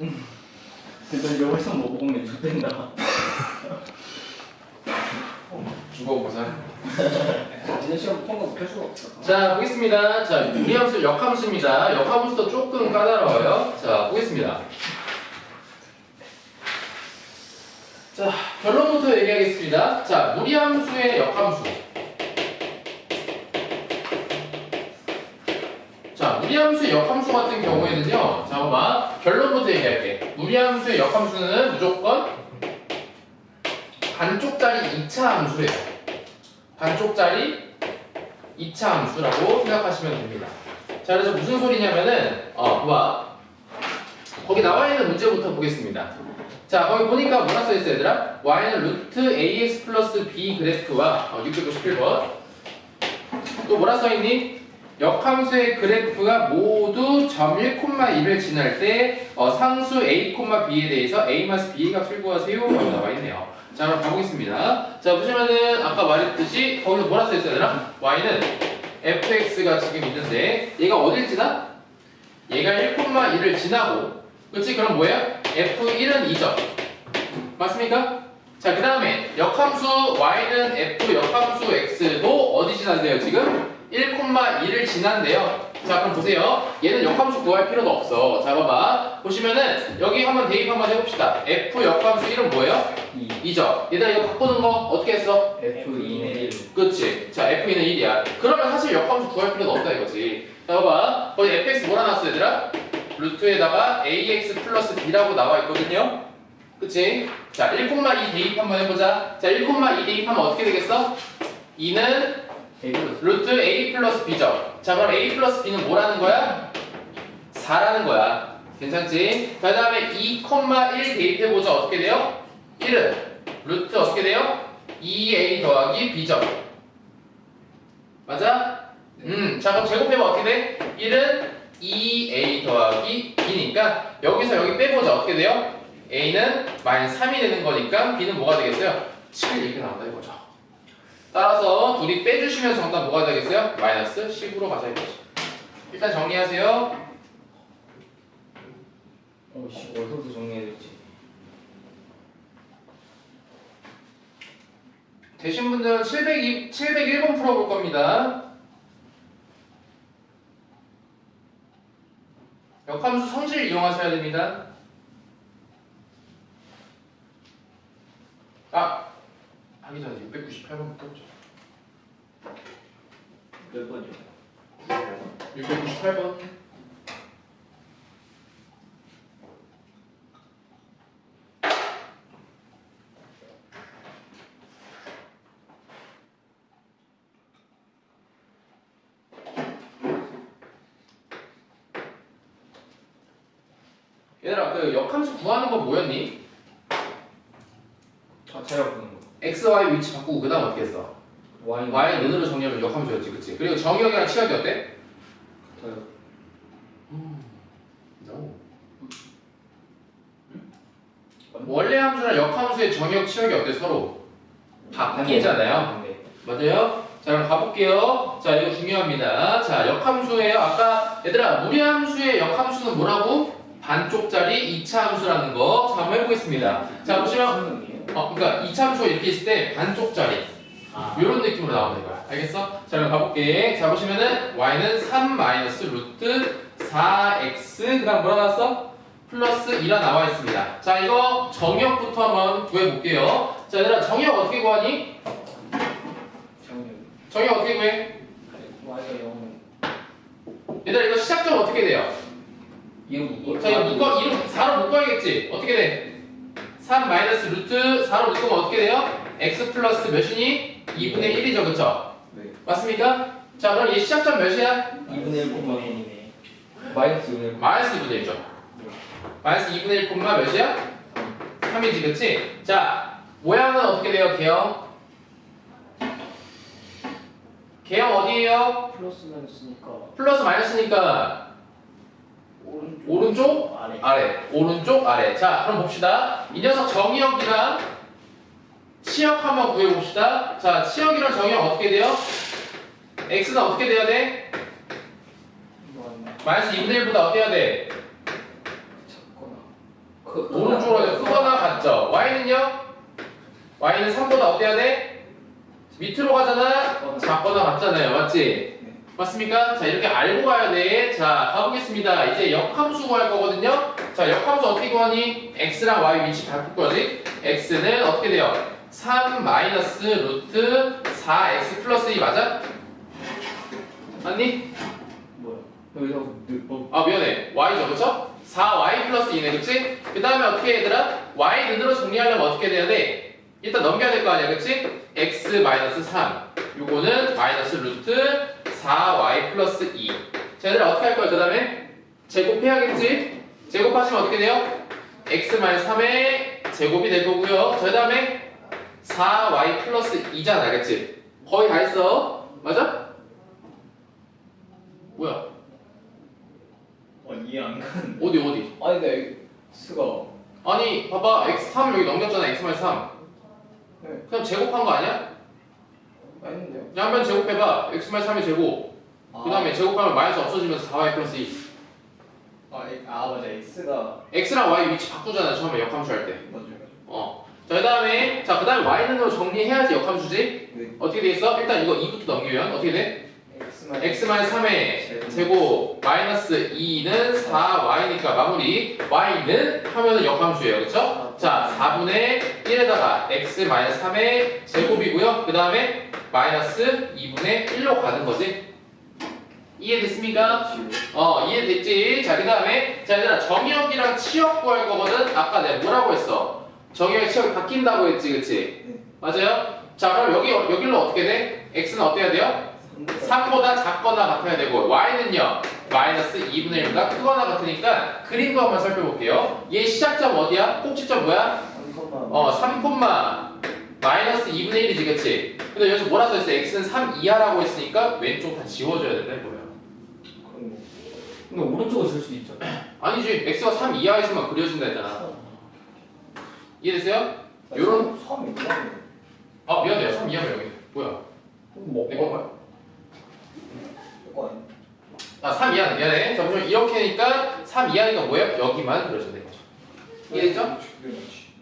일단 여기서 못 보면 죽된다. 죽어보자. 지난 시간 통과 할 수가 없어. 자, 보겠습니다. 자, 무리함수 역함수입니다. 역함수도 조금 까다로워요. 자, 보겠습니다. 자, 결론부터 얘기하겠습니다. 자, 무리함수의 역함수. 무리함수의 역함수 같은 경우에는요. 자, 봐봐. 결론부터 얘기할게. 무리함수의 역함수는 무조건 반쪽짜리 2차 함수예요. 반쪽짜리 2차 함수라고 생각하시면 됩니다. 자, 그래서 무슨 소리냐면은, 어, 봐봐. 거기 나와 있는 문제부터 보겠습니다. 자, 거기 보니까 뭐라 써있어, 얘들아? y는 루트 ax 플러스 b 그래프와, 어, 691번. 또 뭐라 써있니? 역함수의 그래프가 모두 점 1,2를 지날 때 어, 상수 a, b에 대해서 a 마이너스 b의 값을 구하세요. 라고 나와 있네요. 자, 그럼 가보겠습니다. 자, 보시면은 아까 말했듯이 거기서 뭐라 써있어요, 얘들아? y는 fx가 지금 있는데 얘가 어딜 지나? 얘가 1,1을 지나고 그렇지? 그럼 뭐예요? f1은 2죠. 맞습니까? 자, 그 다음에 역함수 y는 f 역함수 x도 어디 지난대요, 지금? 1,2를 지난대요. 자, 그럼 보세요. 얘는 역함수 구할 필요도 없어. 자, 봐봐. 보시면은 여기 한번 대입 한번 해봅시다. f 역함수 1은 뭐예요? 2 2죠. 얘들아 이거 바꾸는 거 어떻게 했어? F2는 1. 그치. 자, F는 1이야. 그러면 사실 역함수 구할 필요도 없다 이거지. 자, 봐봐. 거기 fx 뭐라 나왔어, 얘들아? 루트에다가 ax 플러스 b라고 나와 있거든요. 그치? 자, 1,2 대입 한번 해보자. 자, 1,2 대입하면 어떻게 되겠어? 2는 A로 루트 a 플러스 b죠. 자, 그럼 a 플러스 b는 뭐라는 거야? 4라는 거야. 괜찮지? 자, 그 다음에 2,1 대입해보자. 어떻게 돼요? 1은 루트 어떻게 돼요? 2a 더하기 b죠. 맞아? 음, 자, 그럼 제곱해보면 어떻게 돼? 1은 2a 더하기 b니까 여기서 여기 빼보자. 어떻게 돼요? a는 마이너스 3이 되는 거니까 b는 뭐가 되겠어요? 7 이렇게 나온다 이거죠. 따라서 둘이 빼주시면 정답 뭐가 되겠어요? 마이너스 10으로 가자 이거지. 일단 정리하세요. 어씨 어디서부터 정리해야 될지. 되신 분들은 702, 701번 풀어볼 겁니다. 역함수 성질 이용하셔야 됩니다. 아! 하기 전에 698번부터 보죠. 몇 번이요? 698번. 얘들아 그 역함수 구하는 거 뭐였니? 아 제가 보는 거. X, y 위치 바꾸고 그 다음 어떻게 했어? Y y 는으로 정리하면 역함수 였지 그치? 그리고 정의역이랑 치역이 어때? 더요. No. 원래 함수랑 역함수의 정의역 치역이 어때 서로? 바뀌잖아요. 네. 맞아요? 자 그럼 가볼게요. 자 이거 중요합니다. 자 역함수예요. 아까 얘들아 무리함수의 역함수는 뭐라고? 반쪽짜리 2차 함수라는 거. 자 한번 해보겠습니다. 자 보시면 어 그러니까 2차 함수가 이렇게 있을 때 반쪽짜리 아. 이런 느낌으로 나오는 거야. 알겠어? 자 그럼 가볼게. 자 보시면은 y는 3 마이너스 루트 4x 그 다음 뭐라 나왔어? 플러스 2라 나와 있습니다. 자 이거 정역부터 한번 구해볼게요. 자 얘들아 정역 어떻게 구하니? 정렬. 정역 어떻게 구해? Y가 0은 얘들아 이거 시작점 어떻게 돼요? 이거 묶어. 자 이거 묶어 이름 4로 묶어야겠지 어떻게 돼? 3 마이너스 루트 4로 묶으면 어떻게 돼요? x 플러스 몇이니? 2분의 1이죠 그쵸? 네. 맞습니까? 자 그럼 얘 시작점 몇이야? 2분의 1 콤마. 마이너스 2분의 1. 마이너스 2분의 1죠 마이너스 2분의 1 콤마 몇이야? 3이지 그치? 자 모양은 어떻게 돼요 개형? 개형 어디에요? 플러스 마이너스니까 플러스 마이너스니까 오른쪽 오른쪽? 아래. 아래 오른쪽 아래 자 그럼 봅시다 이 녀석 정의역이랑 치역 한번 구해봅시다 자 치역이랑 정의역 어떻게 돼요? x는 어떻게 돼야 돼? 뭐 마이너스 2분의 1보다 어때야 돼? 작거나 크, 오른쪽으로 해서 크거나 같죠. y는요? y는 3보다 어때야 돼? 밑으로 가잖아. 작거나 같잖아요. 맞지? 네. 맞습니까? 자 이렇게 알고 가야 돼. 자 가보겠습니다. 이제 역함수 구할 거거든요. 자 역함수 어떻게 구하니? x랑 y 위치 바꿀 거지? x는 어떻게 돼요? 3 마이너스 루트 4x 플러스 2 맞아? 맞니? 뭐야? 여기서 어, 아 미안해 y죠 그쵸? 4y 플러스 2네 그치? 그 다음에 어떻게 얘들아? y 는으로 정리하려면 어떻게 돼야 돼? 일단 넘겨야 될 거 아니야 그치? X 마이너스 3 요거는 마이너스 루트 4y 플러스 2자 얘들아 어떻게 할 거야 그 다음에? 제곱해야겠지? 제곱하시면 어떻게 돼요? x 마이너스 3의 제곱이 될 거고요 자그 다음에 4y 플러스 2잖아 그치? 거의 다 했어 맞아? 뭐야 어 이해 안 가는. 어디 어디? 아니 근데 X가 아니 봐봐 x3 여기 넘겼잖아 x 마이너스 3 네. 그냥 제곱한 거 아니야? 그냥 한번 제곱해봐 x 마이너스 3의 제곱 그 다음에 제곱하면 마이너스 없어지면서 4y 플러스 2 아, 에- 아 맞아 X가 x랑 y 위치 바꾸잖아 처음에 역함수 할때 맞아요. 맞아요. 어. 자, 그 다음에, 자, 그 다음에 y는으로 정리해야지 역함수지? 네. 어떻게 돼 있어? 일단 이거 2부터 넘기면 어떻게 돼? X 마이너스 3의 제곱 마이너스 2는 4y니까 마무리 y는 하면은 역함수예요 그쵸? 자 4분의 1에다가 x 마이너스 3의 제곱이고요 그 다음에 마이너스 2분의 1로 가는 거지 이해됐습니까? 어 이해됐지? 자그 다음에 자 얘들아 정의역이랑 치역 구할 거거든 아까 내가 뭐라고 했어? 정의역 치역이 바뀐다고 했지 그치? 네. 맞아요? 자 그럼 여기 여기로 어떻게 돼? x는 어때야 돼요? 3보다 작거나 같아야 되고 y는요 마이너스 2분의 1보다 크거나 같으니까 그림도 한번 살펴볼게요 얘 시작점 어디야? 꼭지점 뭐야? 3콤마 어 3, 마이너스 2분의 1이지 그치? 근데 여기서 뭐라 써있어? x는 3 이하라고 했으니까 왼쪽 다 지워줘야 된다 이거야 그럼 근데 오른쪽을 쓸 수 있잖아. 아니지 x가 3 이하에서만 그려진다 했잖아 이해됐어요? 요런- 3이 그냥 아 미안해요 3 이하면 여기 뭐야 뭐 내 건가요? 아, 3 이하는 미안해. 자, 그럼 이렇게니까 3 이하니까 뭐예요? 여기만 그려주면 되는 거죠. 이해됐죠?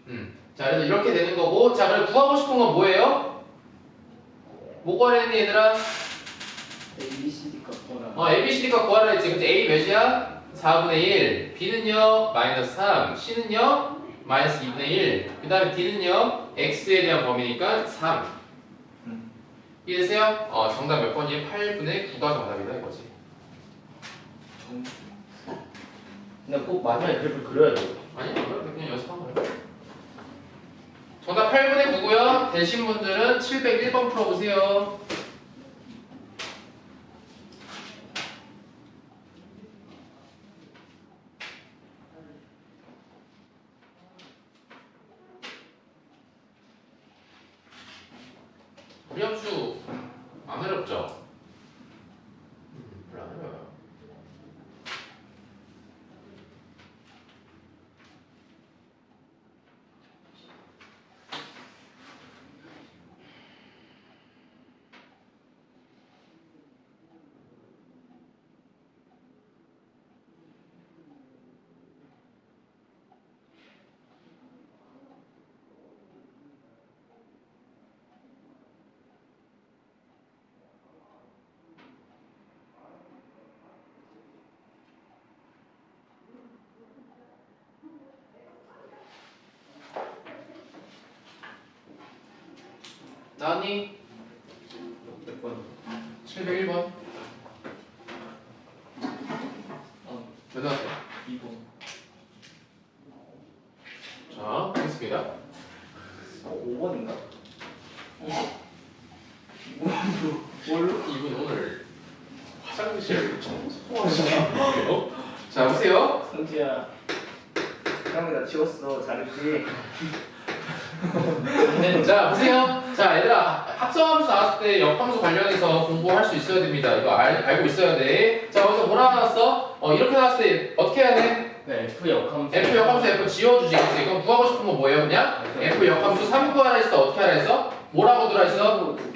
음. 자, 그래서 이렇게 되는 거고, 자, 그럼 구하고 싶은 건 뭐예요? 뭐 구하라 했니, 얘들아? A, B, C, D 값거나 어, A, B, C, D가 구하라 했지. 근데 A 몇이야? 4분의 1. B는요, 마이너스 3. C는요, 마이너스 2분의 1. 그 다음에 D는요, X에 대한 범위니까 3. 음. 이해되세요? 어, 정답 몇 번이에요? 8분의 9가 정답이다, 이거지. 근데 꼭 마지막에 그래프를 그려야 돼. 아니, 그냥 그냥 연습한 거예요. 정답 8분의 9고요. 되신 분들은 701번 풀어보세요. 우리 함수 안 어렵죠? 음, 별로 안 어려워요. 나니? 몇 번? 701번. 아몇 나왔어요? 2번 자, 하겠습니다. 아 5번인가? 뭘로? 이분 오늘 화장실 청소하시나요? 자, 보세요. 성지야 형이 나 치웠어 잘했지 자, 보세요. 자, 얘들아. 합성함수 나왔을 때 역함수 관련해서 공부할 수 있어야 됩니다. 이거 알, 알고 있어야 돼. 자, 여기서 뭐라 나왔어? 어, 이렇게 나왔을 때 어떻게 해야 돼? 네, F 역함수. F 역함수 F 지워주지. 그치? 그럼 구하고 싶은 건 뭐예요, 그냥? F 역함수 3 구하라 때 어떻게 하라 했어? 뭐라고 들어있어?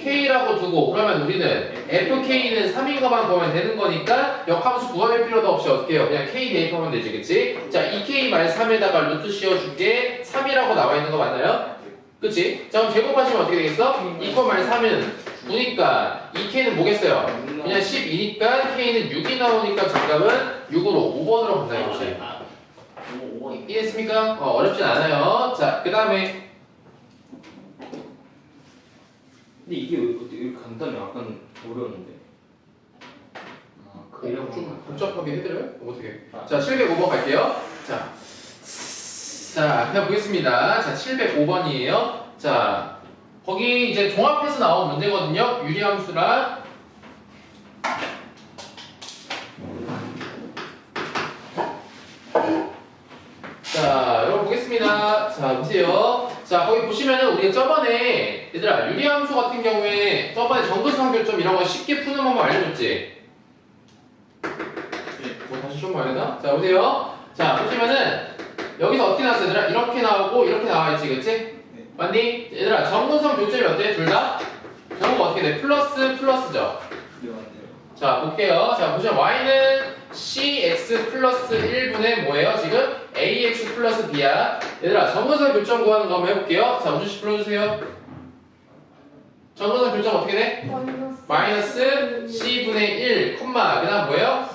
K라고 두고 그러면 우리는 FK는 3인 것만 보면 되는 거니까 역함수 구할 필요도 없이 어떻게 해요? 그냥 K 대입하면 되지 그치? 자 2K-3에다가 루트 씌워줄게 3이라고 나와 있는 거 맞나요? 그치? 자 그럼 제곱하시면 어떻게 되겠어? 2,3은 9니까 2K는 뭐겠어요? 그냥 12니까 K는 6이 나오니까 정답은 6으로 5번으로 간다 이거지 아, 5, 5번. 이해했습니까? 어, 어렵진 않아요 자 그 다음에 근데 이게 왜 어떻게 이렇게 간단해? 약간 어려웠는데. 아, 그냥 좀 복잡하게 해드려요? 어떻게? 아. 자, 705번 갈게요. 자, 자, 그냥 보겠습니다. 자, 705번이에요. 자, 거기 이제 종합해서 나온 문제거든요. 유리함수랑 자, 여러분 보겠습니다. 자, 보세요. 자, 거기 보시면은 우리가 저번에 얘들아 유리함수 같은 경우에 저번에 정근상 결점 이런 거 쉽게 푸는 방법 알려줬지? 뭐 다시 좀 봐야 되나? 자, 보세요. 자, 보시면은 여기서 어떻게 나왔어, 얘들아? 이렇게 나오고 이렇게 나와 있지, 그치? 네. 맞니? 얘들아, 정근성 교점이 어때? 둘 다? 정보가 어떻게 돼? 플러스 플러스죠? 자, 볼게요. 자, 보시면 y는 cx 플러스 1분의 뭐예요, 지금? ax 플러스 b야. 얘들아, 정근성 교점 구하는 거 한번 해볼게요. 자, 우주 씨 불러주세요. 정근성 교점 어떻게 돼? 마이너스 c분의 1, 콤마, 그 다음 뭐예요?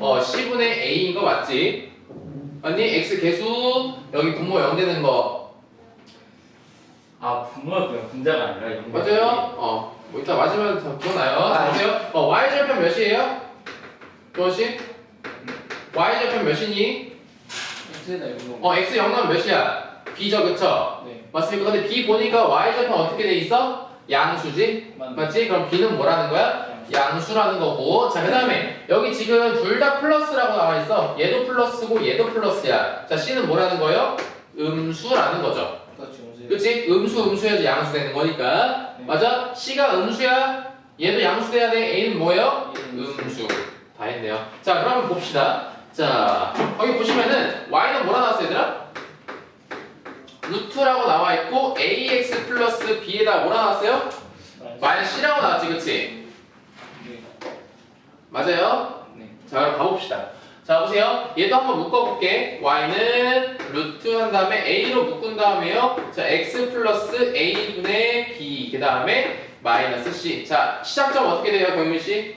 어, c분의 a인 거 맞지? 맞니? x 개수, 여기 분모 0 되는 거. 아 분모가 그냥 분자가 아니라 이런 거. 맞아요? 어, 뭐 이따 맞으면 더 기억나요. 자, 보세요. 어, y절편 몇이에요? 조원씨? y절편 몇이니? X에다 이거. 어, x 0 나면 몇이야? b죠, 그쵸? 네. 맞습니까? 근데 b 보니까 y절편 어떻게 돼 있어? 양수지? 맞네. 맞지? 그럼 b는 뭐라는 거야? 양수라는 거고 자 그 다음에 여기 지금 둘 다 플러스라고 나와 있어 얘도 플러스고 얘도 플러스야 자 c는 뭐라는 거예요? 음수라는 거죠 그치? 음수 음수해야지 양수 되는 거니까 네. 맞아? c가 음수야 얘도 양수 돼야 돼 a는 뭐예요? 얘는 음수 다 했네요 자 그러면 봅시다 자 거기 보시면은 y는 뭐라 나왔어 얘들아? 루트라고 나와 있고 ax 플러스 b에다 뭐라 나왔어요? 마이너스 c라고 나왔지 그치? 네. 맞아요? 네. 자 그럼 가봅시다 자 보세요 얘도 한번 묶어볼게 y는 루트 한 다음에 a로 묶은 다음에요 자 x 플러스 a분의 b 그 다음에 마이너스 c 자 시작점 어떻게 돼요 경민씨?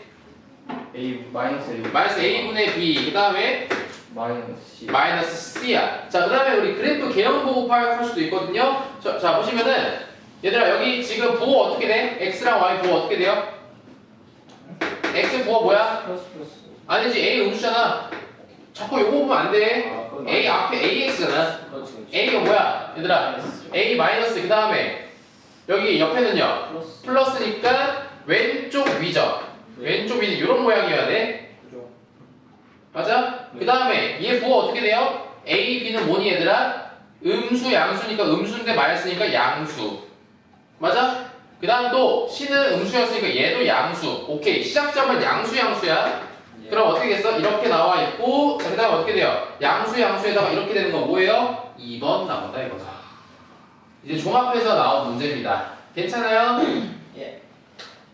A 마이너스 A 마이너스 a분의 b 그 다음에 마이너스 C. 마이너스 c야 자 그 다음에 우리 그래프 개형 보고 파악할 수도 있거든요 자, 자 보시면은 얘들아 여기 지금 부호 어떻게 돼? x랑 y 부호 어떻게 돼요? x 부호 뭐야? 아니지 A 음수잖아 자꾸 요거 보면 안 돼 아, 그건 A 앞에 AX잖아 그렇지. 그렇지. A가 뭐야 얘들아 A 마이너스 그 다음에 여기 옆에는요 플러스. 플러스니까 왼쪽 위죠 왼쪽 위는 이런 모양이어야 돼 그죠. 맞아? 그 다음에 얘 부호 어떻게 돼요? A, B는 뭐니 얘들아? 음수, 양수니까 음수인데 마이너스니까 양수 맞아? 그 다음 또 C는 음수였으니까 얘도 양수 오케이 시작점은 양수, 양수야 예. 그럼 어떻게 됐어? 이렇게 나와 있고 자, 그 다음에 어떻게 돼요? 양수 양수에다가 이렇게 되는 건 뭐예요? 2번 나온다 이거죠 이제 종합해서 나온 문제입니다 괜찮아요? 예.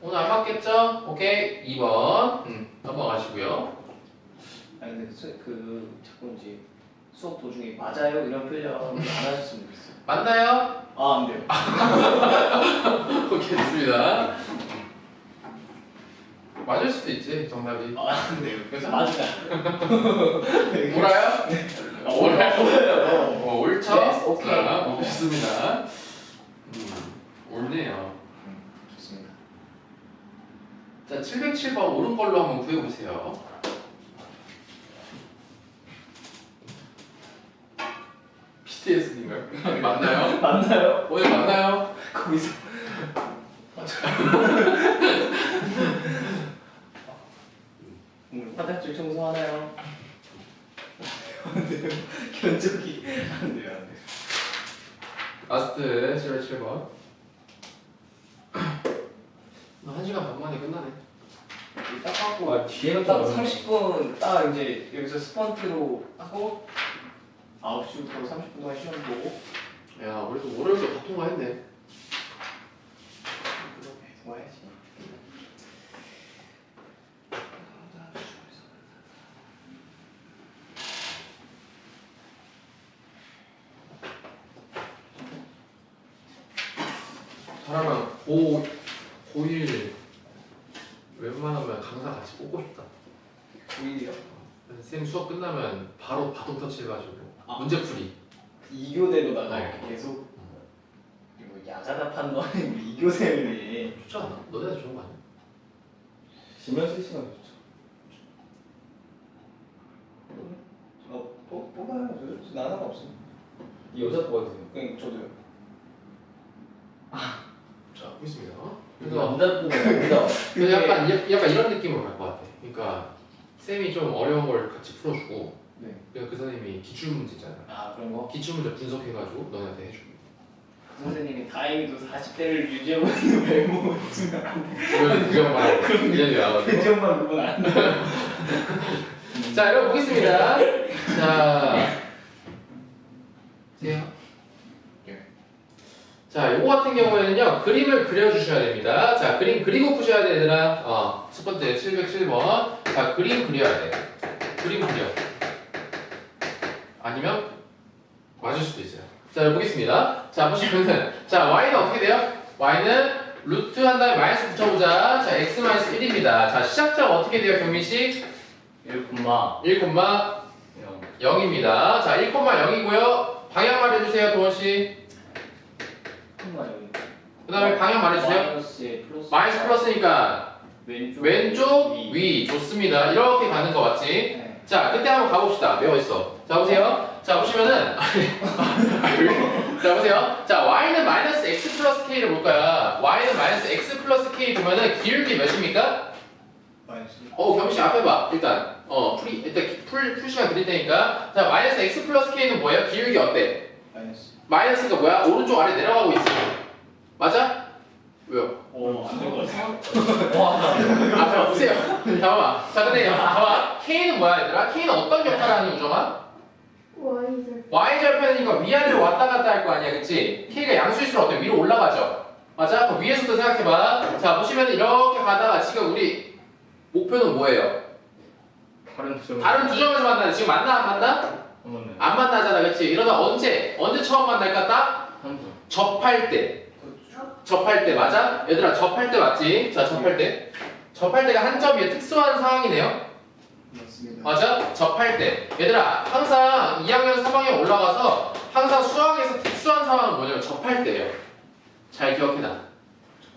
오늘 안 맞겠죠? 오케이 2번 음, 넘어가시고요 아니 근데 수- 그 자꾸 이제 수업 도중에 맞아요 이런 표현 안 하셨으면 좋겠어요. 맞나요? 아 안 돼요. 오케이 좋습니다 맞을 수도 있지 정답이 아안 돼요. 그래서 맞아요. 몰아요? 아, 몰라요. 어, 옳죠? Yes, 오케이. 자, 좋습니다 음, 옳네요 좋습니다. 자, 707번 옳은 걸로 한번 구해보세요. BTS인가요? 맞나요? 맞나요? 오늘 맞나요? 거기서 오늘 화장실 청소하나요? 안 돼요. 견적이 안 돼요 안 돼요. 라스트 707번. 한 시간 반 만에 끝나네. 딱 하고 아 뒤에가 딱좀 30분 딱 이제 여기서 스펀트로 하고 9시부터 30분 동안 시험 보고 야, 우리도 월요일도 다 통과했네. 잘하면 고 고1 웬만하면 강사 같이 뽑고 싶다. 오히려 쌤 수업 끝나면 바로 바통 터치해가지고 아. 문제 풀이. 이교대로다가 네. 이렇게 계속 이거 야자다 판단이 이교대를 해. 좋지 않아? 너네한테 좋은 거 아니야? 지면 실시간 좋죠. 어, 뽑- 뽑아요. 저- 저 나는 없어. 이 여자 뽑아도 돼요. 그냥 저도요. 자 보겠습니다. 그래서 그래서 남자 뽑으면 남자. 그래서 약간 이- 약간 이런 느낌으로 갈 것 같아. 그러니까 쌤이 좀 어려운 걸 같이 풀어주고, 네. 그러니까 그 선생님이 기출 문제 있잖아. 아 그런 거. 기출 문제 분석해가지고 너네한테 해주고. 그 선생님이 다행히도 40대를 유지하고 있는 외모였으면 안 돼. 그러면 그 형만 이런 나거든. 그 점만 그건 안 돼. 자, 여러분 보겠습니다. 자, 보세요. 예. 자, 요거 같은 경우에는요, 그림을 그려주셔야 됩니다. 자, 그림 그리고 푸셔야 돼, 얘들아. 어, 첫 번째, 707번. 자, 그림 그려야 돼. 그림 그려. 아니면, 맞을 수도 있어요. 자, 여기 보겠습니다. 자, 보시면은, 자, y는 어떻게 돼요? y는 루트 한 다음에 마이너스 붙여보자. 자, x 마이너스 1입니다. 자, 시작점 어떻게 돼요, 경민 씨? 1콤마 1, 0입니다. 자, 1, 0이고요. 방향 말해주세요, 도원 씨. 여기. 그 다음에 방향 말해주세요. 마이너스에 플러스. 마이너스 플러스니까 왼쪽. 왼쪽, 위. 위. 좋습니다. 이렇게 가는 거 맞지? 네. 자, 그때 한번 가봅시다. 매워 있어. 자, 보세요. 자, 보시면은. 자, 보세요. 자, y는 마이너스 x 플러스 k를 볼 거야. y는 마이너스 x 플러스 k 보면은 기울기 몇입니까? 마이너스. 어, 경씨 앞에 봐. 일단. 어, 풀이, 일단 풀, 풀 시간 드릴 테니까. 자, 마이너스 x 플러스 k는 뭐예요? 기울기 어때? 마이너스. 마이너스가 뭐야? 오른쪽 아래 내려가고 있지. 맞아? 왜요? 오, 안될 것 같아. 와 아, 잠깐 보세요. 잠깐만. 자, 근데 봐봐. K는 뭐야, 얘들아? K는 어떤 역할을 하니, 우정아? 와이즈 Y절편이니까 위아래로 왔다 갔다 할 거 아니야, 그치? K가 양수일수록 어때? 위로 올라가죠? 맞아? 그럼 위에서도 생각해봐. 자, 보시면 이렇게 가다가 지금 우리 목표는 뭐예요? 다른 점 다른 두 점에서 만나는 지금 만나, 안 만나? 안 만나잖아, 그치? 이러다 언제, 언제 처음 만날까? 딱 한 점 접할 때. 접할 때 맞아? 얘들아 접할 때 맞지? 자 접할 때 접할 때가 한 점이에요 특수한 상황이네요 맞습니다. 맞아? 접할 때 얘들아 항상 2학년 3학년 올라가서 항상 수학에서 특수한 상황은 뭐냐면 접할 때예요 잘 기억해놔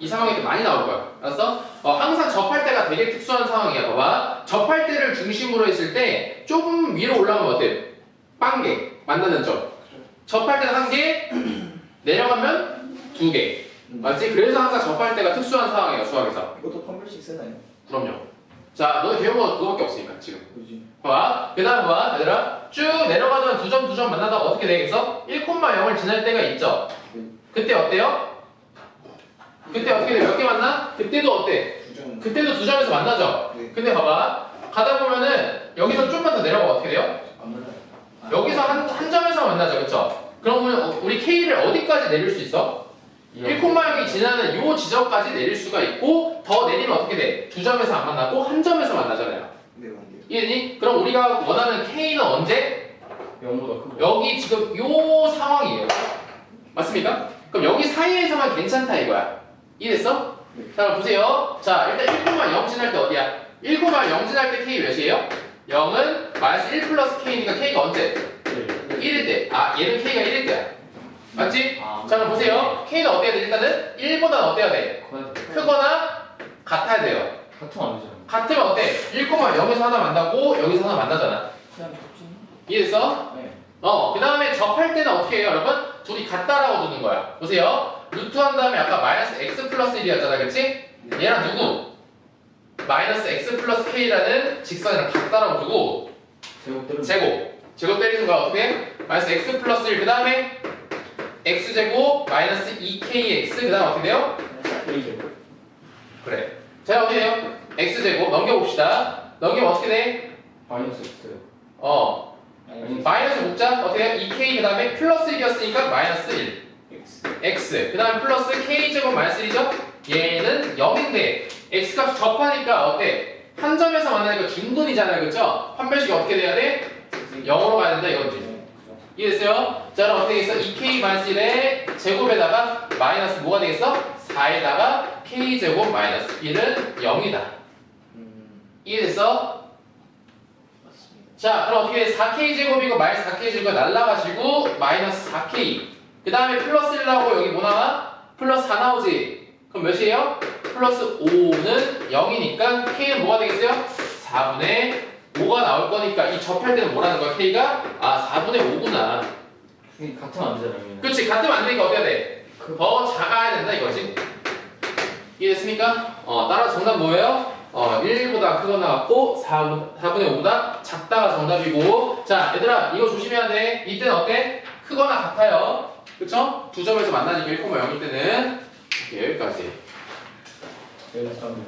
이 상황이 좀 많이 나올 거야 알았어? 어, 항상 접할 때가 되게 특수한 상황이야 봐봐 접할 때를 중심으로 했을 때 조금 위로 올라가면 어때? 빵개 만나는 점 접할 때는 한개 내려가면 두개 맞지? 그래서 항상 접할 때가 특수한 상황이에요 수학에서 이것도 펌블식 쓰나요? 그럼요 자 너희 배운 거 그거밖에 없으니까 지금 그지. 봐봐 그 다음 봐 얘들아 쭉 내려가던 두점 두 점 만나다가 어떻게 되겠어? 1,0을 지날 때가 있죠 그때 어때요? 그때 어떻게 돼? 몇 개 만나? 그때도 어때? 두점. 그때도 두 점에서 만나죠 네. 근데 봐봐 가다 보면은 여기서 좀만 더 내려가 어떻게 돼요? 안 맞아요. 여기서 한, 한 점에서 만나죠 그쵸? 그러면 어, 우리 K를 어디까지 내릴 수 있어? 1,0이 지나는 요 지점까지 내릴 수가 있고 더 내리면 어떻게 돼? 두 점에서 안 만나고 한 점에서 만나잖아요. 네, 맞네요. 이해니? 그럼 우리가 원하는 K는 언제? 0보다 크고 여기 지금 요 상황이에요. 맞습니까? 그럼 여기 사이에서만 괜찮다 이거야. 이해됐어? 네. 자 그럼 보세요. 자 일단 1,0 지날 때 어디야? 1,0 지날 때 K 몇이에요? 0은 마이너스 1 플러스 K니까 K가 언제? 1일 때. 아 얘는 K가 1일 때야. 맞지? 아, 자 그럼 보세요. K는 어때야 돼? 일단은 1보다는 어때야 돼? 크거나 같아야 돼요. 같으면 안 되잖아 같으면 어때? 1,0에서 하나 만나고 여기서 하나 만나잖아. 그냥 겹치는. 이해됐어? 네. 어, 그 다음에 접할 때는 어떻게 해요, 여러분? 둘이 같다라고 두는 거야. 보세요. 루트 한 다음에 아까 마이너스 x 플러스 1이었잖아, 그치? 얘랑 누구? 마이너스 x 플러스 k라는 직선이랑 같다라고 두고 제곱 제곱. 제곱 때리는 거야, 어떻게? 해? 마이너스 x 플러스 1, 그 다음에 x제곱 마이너스 2kx, 그 다음 어떻게 돼요? A 제곱 그래. 자, 어떻게 돼요? x제곱 넘겨봅시다. 넘기면 어떻게 돼? 마이너스 X 어, 마이너스 묶자. 어떻게 해요? 2k 그 다음에 플러스 1이었으니까 마이너스 1. X. x. 그 다음에 플러스 k제곱 마이너스 1이죠? 얘는 0인데 x 값 접하니까 어때? 한 점에서 만나니까 중근이잖아요. 그쵸? 판별식이 어떻게 돼야 돼? 0으로 가야 된다 이거지. 이해됐어요? 자 그럼 어떻게 되겠어? 2k 마이너스 1의 제곱에다가 마이너스 뭐가 되겠어? 4에다가 k제곱 마이너스 1은 0이다. 음, 이해됐어? 자, 그럼 어떻게 돼? 4k제곱이고 마이너스 4k제곱이 날라가시고 마이너스 4k. 그 다음에 플러스 1 나오고 여기 뭐 나와? 플러스 4 나오지? 그럼 몇이에요? 플러스 5는 0이니까 k는 뭐가 되겠어요? 4분의 5가 나올 거니까 이 접할 때는 뭐라는 거야? k가? 아, 4분의 5구나. 이게 같으면 안 되잖아. 그치 같으면 안 되니까 어떻게 해야 돼? 그- 더 작아야 된다 이거지 이해됐습니까? 어 따라 정답 뭐예요? 어 1보다 크거나 같고 4, 4분의 5보다 작다가 정답이고 자 얘들아 이거 조심해야 돼 이때는 어때? 크거나 같아요 그쵸? 두 점에서 만나니까 1,0일 때는 이렇게 여기까지 여기서 하면